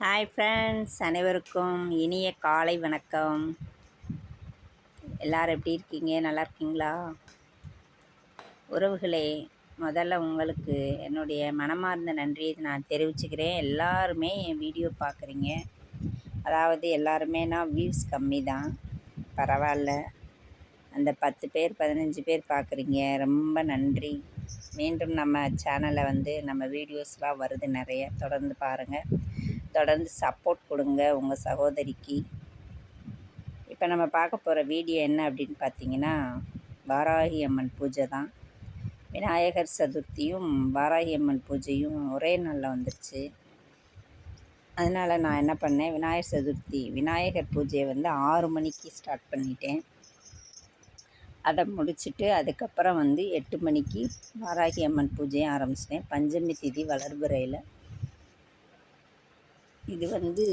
Hi friends அனைவருக்கும் இனிய காலை வணக்கம். எல்லாரும் எப்படி இருக்கீங்க? நல்லா இருக்கீங்களா? உறவுகளே முதல்ல உங்களுக்கு என்னுடைய மனமார்ந்த நன்றியை நான் தெரிவிச்சுக்கிறேன். எல்லாருமே என் வீடியோ பார்க்குறீங்க. அதாவது எல்லாருமேனா வியூஸ் கம்மி தான் பரவாயில்ல. அந்த பத்து பேர் பதினஞ்சு பேர் பார்க்குறீங்க. ரொம்ப நன்றி. மீண்டும் நம்ம சேனலில் வந்து நம்ம வீடியோஸ்லாம் வருது நிறைய. தொடர்ந்து பாருங்கள் தொடர்ந்து சப்போர்ட் கொடுங்க உங்கள் சகோதரிக்கு. இப்போ நம்ம பார்க்க போகிற வீடியோ என்ன அப்படின்னு பார்த்தீங்கன்னா வாராகி அம்மன் பூஜை தான். விநாயகர் சதுர்த்தியும் வாராகி அம்மன் பூஜையும் ஒரே நாளில் வந்துருச்சு. அதனால் நான் என்ன பண்ணேன் விநாயகர் சதுர்த்தி விநாயகர் பூஜையை வந்து ஆறு மணிக்கு ஸ்டார்ட் பண்ணிட்டேன். அதை முடிச்சுட்டு அதுக்கப்புறம் வந்து எட்டு மணிக்கு வாராகி அம்மன் பூஜையை ஆரம்பிச்சிட்டேன். பஞ்சமி திதி வளர்புறையில் இது வந்து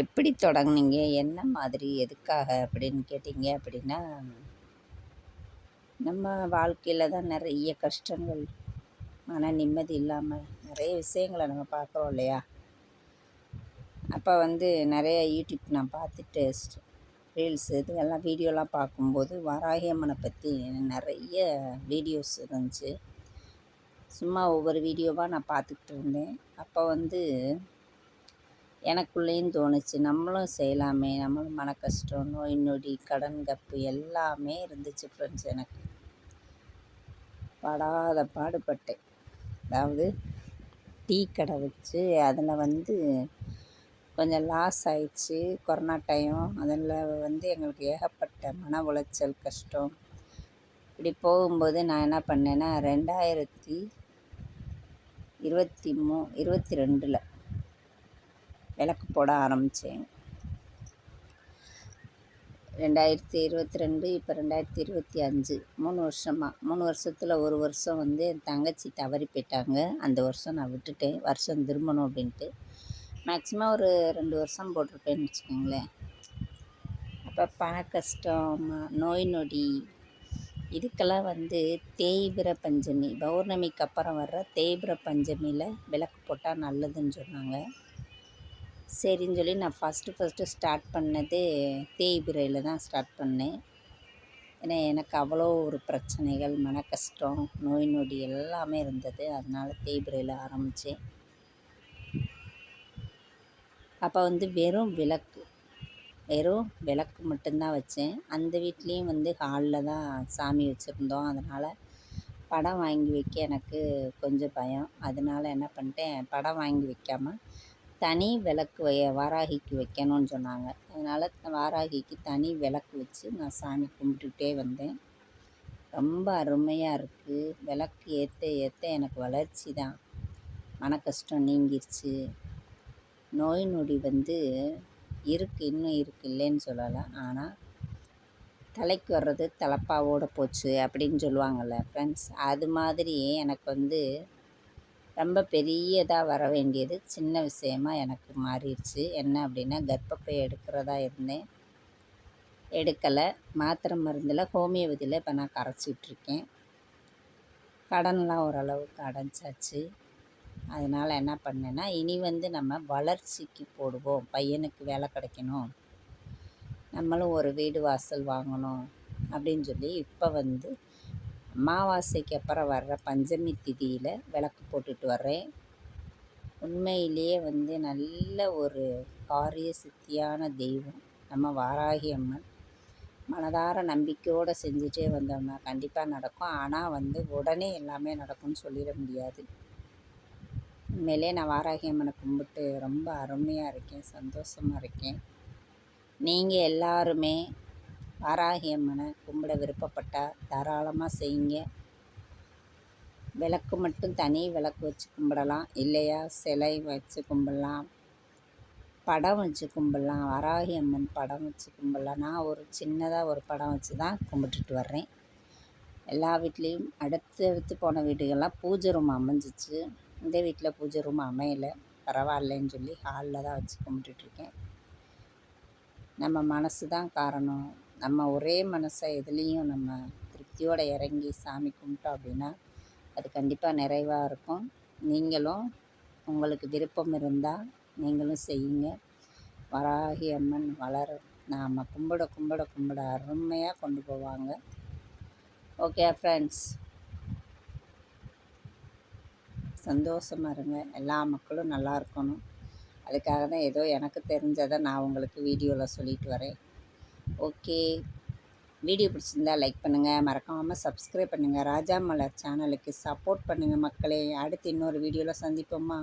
எப்படி தொடங்குனீங்க? என்ன மாதிரி? எதுக்காக அப்படின்னு கேட்டிங்க அப்படின்னா நம்ம வாழ்க்கையில் தான் நிறைய கஷ்டங்கள் மன நிம்மதி இல்லாமல் நிறைய விஷயங்களை நம்ம பார்க்குறோம் இல்லையா? அப்போ வந்து நிறைய யூடியூப் நான் பார்த்துட்டு ரீல்ஸ் இதுங்கெல்லாம் வீடியோலாம் பார்க்கும்போது வராகியம்மனை பற்றி நிறைய வீடியோஸ் இருந்துச்சு. சும்மா ஒவ்வொரு வீடியோவாக நான் பார்த்துக்கிட்டு இருந்தேன். அப்போ வந்து எனக்குள்ளேயும் தோணுச்சு நம்மளும் செய்யலாமே நம்மளும் மன கஷ்டம் நோய் நொடி கடன் கப்பு எல்லாமே இருந்துச்சு ஃப்ரெண்ட்ஸ் எனக்கு. படாத பாடுபட்டேன். அதாவது டீ கடை வச்சு அதில் வந்து கொஞ்சம் லாஸ் ஆயிடுச்சு கொரோனா டைம் அதில் வந்து எங்களுக்கு ஏகப்பட்ட மன உளைச்சல் கஷ்டம். இப்படி போகும்போது நான் என்ன பண்ணேன்னா ரெண்டாயிரத்தி இருபத்தி மூ இருபத்தி ரெண்டில் விளக்கு போட ஆரம்பித்தேன். ரெண்டாயிரத்தி இருபத்தி ரெண்டு இப்போ ரெண்டாயிரத்தி இருபத்தி அஞ்சு. மூணு வருஷமாக மூணு வருஷத்தில் ஒரு வருஷம் வந்து என் தங்கச்சி தவறி போயிட்டாங்க. அந்த வருஷம் நான் விட்டுட்டேன். வருஷம் திரும்பணும் அப்படின்ட்டு. மேக்ஸிமம் ஒரு ரெண்டு வருஷம் போட்டிருப்பேன்னு வச்சுக்கோங்களேன். அப்போ பண கஷ்டம் நோய் நொடி இதுக்கெல்லாம் வந்து தேய்பிர பஞ்சமி பௌர்ணமிக்கு அப்புறம் வர்ற தேய்பிர பஞ்சமியில் விளக்கு போட்டால் நல்லதுன்னு சொன்னாங்க. சரின்னு சொல்லி நான் ஃபஸ்ட்டு ஃபஸ்ட்டு ஸ்டார்ட் பண்ணது தேய்பிரையில் தான் ஸ்டார்ட் பண்ணேன். ஏன்னா எனக்கு அவ்வளோ ஒரு பிரச்சனைகள் மன கஷ்டம் நோய் நொடி எல்லாமே இருந்தது. அதனால் தேய்பிரையில் ஆரம்பித்தேன் அப்போ வந்து வெறும் விளக்கு. வெறும் விளக்கு மட்டும்தான் வச்சேன். அந்த வீட்லேயும் வந்து ஹாலில் தான் சாமி வச்சுருந்தோம். அதனால் படம் வாங்கி வைக்க எனக்கு கொஞ்சம் பயம். அதனால் என்ன பண்ணிட்டேன் படம் வாங்கி வைக்காமல் தனி விளக்கு வை வாராகிக்கு வைக்கணும்னு சொன்னாங்க. அதனால் வாராகிக்கு தனி விளக்கு வச்சு நான் சாமி கும்பிட்டுக்கிட்டே வந்தேன். ரொம்ப அருமையாக இருக்குது விளக்கு ஏற்ற ஏற்ற எனக்கு வளர்ச்சி தான். மன கஷ்டம் நீங்கிருச்சு. நோய் நொடி வந்து இருக்குது இன்னும் இருக்குது இல்லைன்னு சொல்லலை. ஆனால் தலைக்கு வர்றது தலைப்பாவோட போச்சு அப்படின்னு சொல்லுவாங்கள்ல ஃப்ரெண்ட்ஸ் அது மாதிரி எனக்கு வந்து ரொம்ப பெரியதாக வர வேண்டியது சின்ன விஷயமா எனக்கு மாறிடுச்சு. என்ன அப்படின்னா கர்ப்பப்பை எடுக்கிறதா இருந்தேன். எடுக்கலை. மாத்திரை மருந்தில் ஹோமியோபதியில் இப்போ நான் கரைச்சிட்ருக்கேன். கடன்லாம் ஓரளவுக்கு அடைஞ்சாச்சு. அதனால் என்ன பண்ணேன்னா இனி வந்து நம்ம வளர்ச்சிக்கு போடுவோம். பையனுக்கு வேலை கிடைக்கணும். நம்மளும் ஒரு வீடு வாசல் வாங்கணும் அப்படின்னு சொல்லி இப்போ வந்து அமாவாசைக்கு அப்புறம் வர்ற பஞ்சமி திதியில் விளக்கு போட்டுட்டு வர்றேன். உண்மையிலேயே வந்து நல்ல ஒரு காரிய சித்தியான தெய்வம். நம்ம வாராகி அம்மன். மனதார நம்பிக்கையோடு செஞ்சுட்டே வந்தோம்னா கண்டிப்பாக நடக்கும். ஆனால் வந்து உடனே எல்லாமே நடக்கும்னு சொல்லிட முடியாது. உண்மையிலே நான் வாராகி அம்மனை கும்பிட்டு ரொம்ப அருமையாக இருக்கேன் சந்தோஷமாக இருக்கேன். நீங்கள் எல்லாருமே வாராகி அம்மனை கும்பிட விருப்பப்பட்டால் தாராளமாக செய்யுங்க. விளக்கு மட்டும் தனி விளக்கு வச்சு கும்பிடலாம் இல்லையா? சிலை வச்சு கும்பிடலாம் படம் வச்சு கும்பிடலாம் வராகி அம்மன் படம் வச்சு கும்பிடலாம். நான் ஒரு சின்னதாக ஒரு படம் வச்சு தான் கும்பிட்டுட்டு வர்றேன். எல்லா வீட்லேயும் அடுத்து அடுத்து போன வீடுகள்லாம் பூஜை ரூம் அமைஞ்சிச்சு. இந்த வீட்டில் பூஜை ரூம் அமையலை. பரவாயில்லைன்னு சொல்லி ஹாலில் தான் வச்சு கும்பிட்டுட்ருக்கேன். நம்ம மனசு தான் காரணம். நம்ம ஒரே மனசை எதுலேயும் நம்ம திருப்தியோடு இறங்கி சாமி கும்பிட்டோம் அப்படின்னா அது கண்டிப்பாக நிறைவாக இருக்கும். நீங்களும் உங்களுக்கு விருப்பம் இருந்தால் நீங்களும் செய்யுங்க. வராகி அம்மன் வளரும் நாம் கும்பிட கும்பிட கும்பிட அருமையாக கொண்டு போவாங்க. ஓகே ஃப்ரெண்ட்ஸ் சந்தோஷமாக இருங்க. எல்லா மக்களும் நல்லா இருக்கணும். அதுக்காக தான் ஏதோ எனக்கு தெரிஞ்சதை நான் உங்களுக்கு வீடியோவில் சொல்லிட்டு வரேன். ஓகே. வீடியோ பிடிச்சிருந்தா லைக் பண்ணுங்கள் மறக்காமல் சப்ஸ்கிரைப் பண்ணுங்கள் ராஜா மலர் சேனலுக்கு சப்போர்ட் பண்ணுங்கள் மக்களே. அடுத்து இன்னொரு வீடியோவில் சந்திப்போமா?